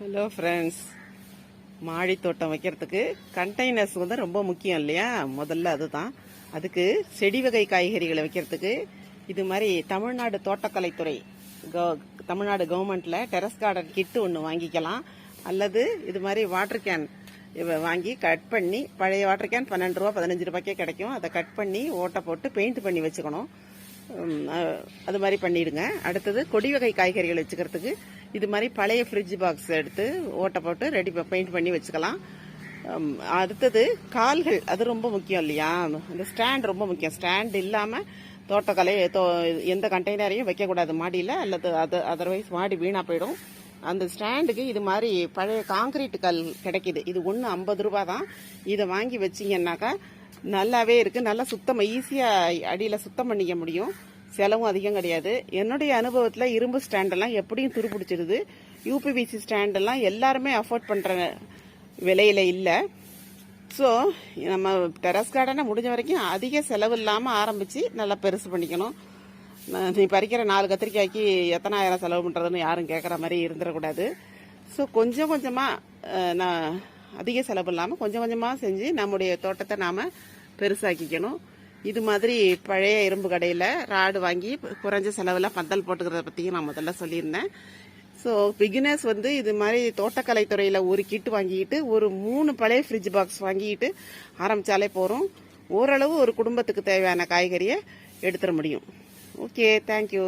Hello friends மாடி தோட்டம் வைக்கிறதுக்கு கண்டெய்னர்ஸ் வந்து ரொம்ப முக்கியம் இல்லையா? முதல்ல அதுதான். அதுக்கு செடி வகை காய்கறிகளை வைக்கிறதுக்கு இது மாதிரி தமிழ்நாடு தோட்டக்கலைத்துறை கவ- தமிழ்நாடு கவர்மெண்ட்ல டெரஸ் கார்டன் கிட்டு ஒன்று வாங்கிக்கலாம். அல்லது இது மாதிரி வாட்டர் கேன் வாங்கி கட் பண்ணி பழைய வாட்டர் கேன் பன்னெண்டு ரூபா பதினஞ்சு ரூபாய்க்கே கிடைக்கும். அதை கட் பண்ணி ஓட்டை போட்டு பெயிண்ட் பண்ணி வச்சுக்கணும். அது மாதிரி பண்ணிடுங்க. அடுத்தது கொடி வகை காய்கறிகள் வச்சுக்கிறதுக்கு இது மாதிரி பழைய ஃப்ரிட்ஜ் பாக்ஸ் எடுத்து ஓட்டை போட்டு ரெடி பெயிண்ட் பண்ணி வச்சுக்கலாம். அடுத்தது கால்கள். அது ரொம்ப முக்கியம் இல்லையா? இந்த ஸ்டாண்ட் ரொம்ப முக்கியம். ஸ்டாண்ட் இல்லாமல் தோட்டக்கலை தோ எந்த கண்டெய்னரையும் வைக்கக்கூடாது. மாடியில் அல்லது அது அதர்வைஸ் மாடி வீணாக போயிடும். அந்த ஸ்டாண்டுக்கு இது மாதிரி பழைய காங்கிரீட் கல் கிடைக்கிது. இது ஒன்று ஐம்பது ரூபா தான். இதை வாங்கி வச்சீங்கன்னாக்கா நல்லாவே இருக்குது நல்லா சுத்தம் ஈஸியாக அடியில் சுத்தம் பண்ணிக்க முடியும். செலவும் அதிகம் கிடையாது. என்னுடைய அனுபவத்தில் இரும்பு ஸ்டாண்டெல்லாம் எப்படியும் துருப்பிடிச்சிருது. யூபிபிசி ஸ்டாண்டெல்லாம் எல்லாருமே அஃபோர்ட் பண்ணுற விலையில் இல்லை. ஸோ நம்ம டெரஸ் கார்டனை முடிஞ்ச வரைக்கும் அதிக செலவு இல்லாமல் ஆரம்பித்து நல்லா பெருசு பண்ணிக்கணும். நீ பறிக்கிற நாலு கத்திரிக்காய்க்கு எத்தனாயிரம் செலவு பண்ணுறதுன்னு யாரும் கேட்குற மாதிரி இருந்துடக்கூடாது. ஸோ கொஞ்சம் கொஞ்சமாக நான் அதிக செலவு இல்லாமல் கொஞ்சம் கொஞ்சமாக செஞ்சு நம்முடைய தோட்டத்தை நாம் பெருசாக்கிக்கணும். இது மாதிரி பழைய இரும்பு கடையில் ராடு வாங்கி குறைஞ்ச செலவில் பந்தல் போட்டுக்கிறத பற்றியும் நான் முதல்ல சொல்லியிருந்தேன். ஸோ பிகினர்ஸ் வந்து இது மாதிரி தோட்டக்கலைத்துறையில் ஒரு கிட் வாங்கிக்கிட்டு ஒரு மூணு பழைய ஃப்ரிட்ஜ் பாக்ஸ் வாங்கிக்கிட்டு ஆரம்பித்தாலே போகிறோம் ஓரளவு ஒரு குடும்பத்துக்கு தேவையான காய்கறியை எடுத்துட முடியும். Okay thank you